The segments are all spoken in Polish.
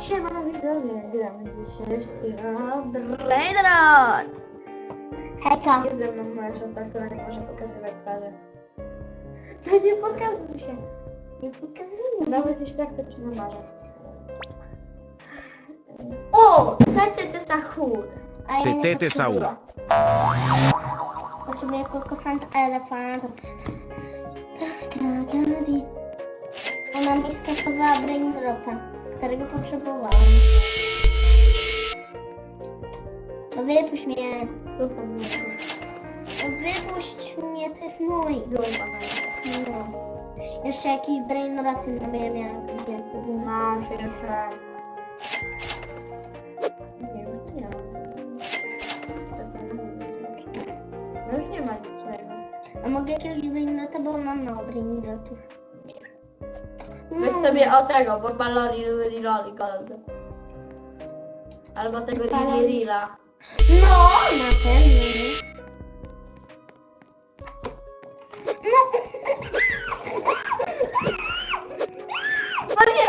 Siema widzowie, gramy dzisiaj z Brain. Brainrot! Hejka. Jest ze mną moja siostra, która nie może pokazywać twarzy. No nie pokazuj się. Nie pokazuj. Nawet jeśli tak, to ci zamarzę. O! Tety ty sahur. A Ty, ty, ty, potrzebuję. Saura. Potrzebuję kokosant, elefant. Ona mi skasowała Brainrota, którego potrzebowałam. No wypuść mnie. Zostaw mnie. No wypuść mnie, to jest. No. Jeszcze jakiś Brainroty no bo ja miałam więcej. Masz jeszcze... Nie wiem, ja mam. No już nie ma niczego. A mogę jakiegoś Brainrota, bo mam mało Brainrotów. Weź sobie o tego, bo balori loli loli gold. Albo tego Balon. Lili Lila. No, na pewno. No. No nie!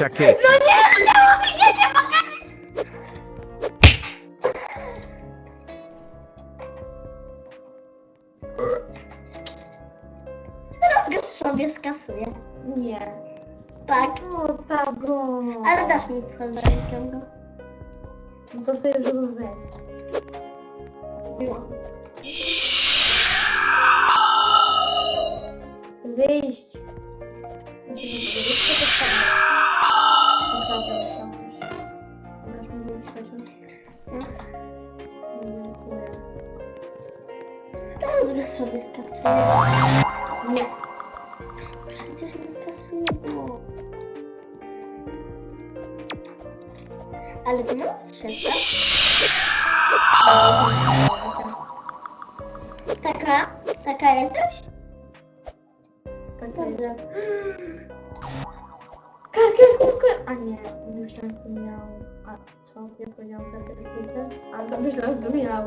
Czekaj. No nie! Udało mi się, nie mogę! Teraz go sobie skasuję. Nie. Tak. Zostaw go. Ale dasz mi podrękę go. No to sobie żeby wejść. No. Teraz go sobie skasuję. Nie. Przecież nie skasuję. Ale to mam wszystko. Taka? Taka jesteś? Tak Dobrze. jest. Karkę, kurkę! A nie, myślałem, że miał... Co? Nie powiedział karkę, A to myślałem, że miał.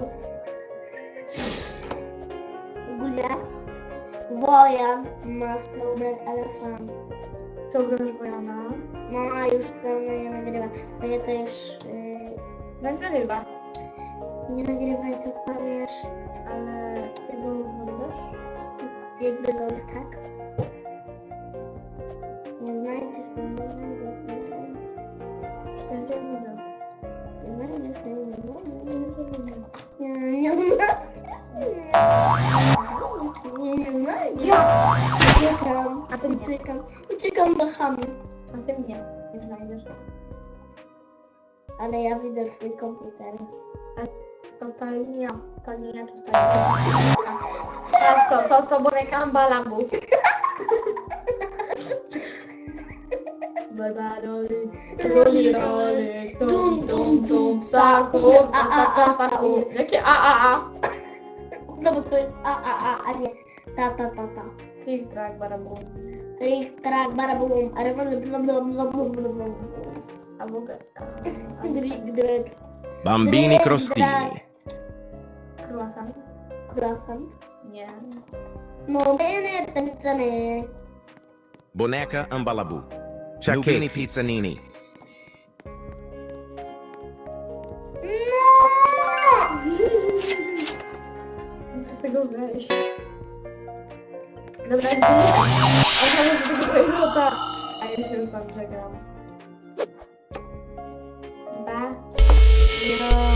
Ogólnie Wojan ma strawberry elefant. Co grasz Bojana? No już dawno nie nagrywa. W sumie to już yy, Nagrywa. nie nagrywaj co powiesz. Uciekam, A uciekam, do chamy. A ty mnie nie znajdziesz. Ale ja widzę twój komputer. To to nie ja. To nie ja tutaj. Patrz to, to, to boneka Ambalabu. Barbaroli, roli, roli, tum, tum, tum, sahur, a, a, a, sahur. Jakie a, a, a? No bo to jest a, a, a, a nie ta, ta, ta, ta. Tik, trak, barabum. Rikrak barabum arvan blum blum blum blum blum blum Bambini crostini. Boneca ambalabu. Ciacchini pizzanini. No! Non ti sei Dobra, nie. Ja mam do tego pilota. A ja się sam przegram. Ba. Jo.